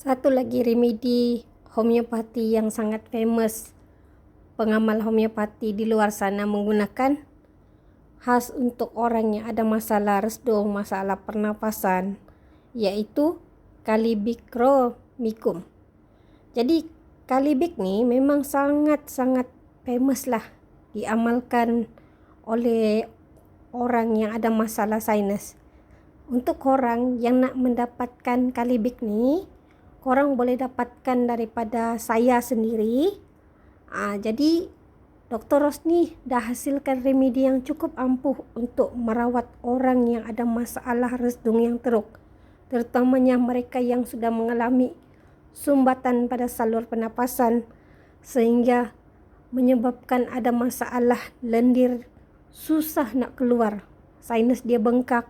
Satu lagi remedi homeopati yang sangat famous pengamal homeopati di luar sana menggunakan khas untuk orang yang ada masalah resdung, masalah pernapasan yaitu Calibicromicum. Jadi Calibik ni memang sangat-sangat famous lah diamalkan oleh orang yang ada masalah sinus. Untuk orang yang nak mendapatkan Calibik ni, korang boleh dapatkan daripada saya sendiri. Uh, jadi Dr. Rosni dah hasilkan remedi yang cukup ampuh untuk merawat orang yang ada masalah resdung yang teruk. Terutamanya mereka yang sudah mengalami sumbatan pada salur pernapasan sehingga menyebabkan ada masalah lendir susah nak keluar. Sinus dia bengkak,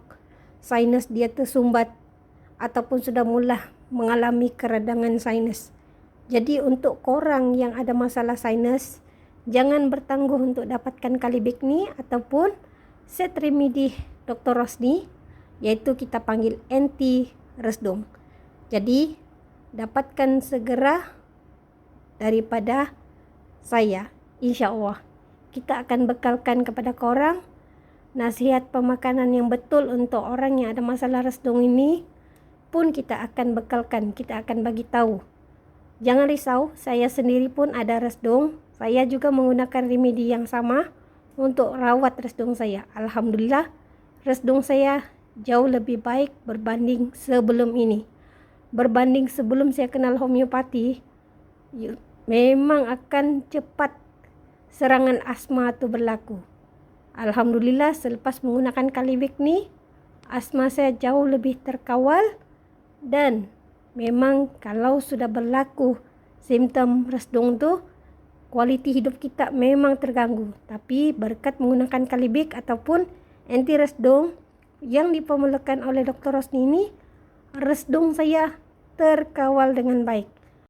sinus dia tersumbat ataupun sudah mula mengalami keradangan sinus. Jadi untuk korang yang ada masalah sinus, jangan bertangguh untuk dapatkan kalibik ni ataupun set remedi Dr. Rosni iaitu kita panggil anti resdung. Jadi dapatkan segera daripada saya insya-Allah. Kita akan bekalkan kepada korang nasihat pemakanan yang betul untuk orang yang ada masalah resdung ini pun kita akan bekalkan, kita akan bagi tahu. Jangan risau, saya sendiri pun ada resdung. Saya juga menggunakan remedi yang sama untuk rawat resdung saya. Alhamdulillah, resdung saya jauh lebih baik berbanding sebelum ini. Berbanding sebelum saya kenal homeopati, memang akan cepat serangan asma itu berlaku. Alhamdulillah selepas menggunakan kalibik ni, asma saya jauh lebih terkawal dan memang kalau sudah berlaku simptom resdung tu kualiti hidup kita memang terganggu tapi berkat menggunakan kalibik ataupun anti resdung yang dipemerlukan oleh Dr. Rosni ini resdung saya terkawal dengan baik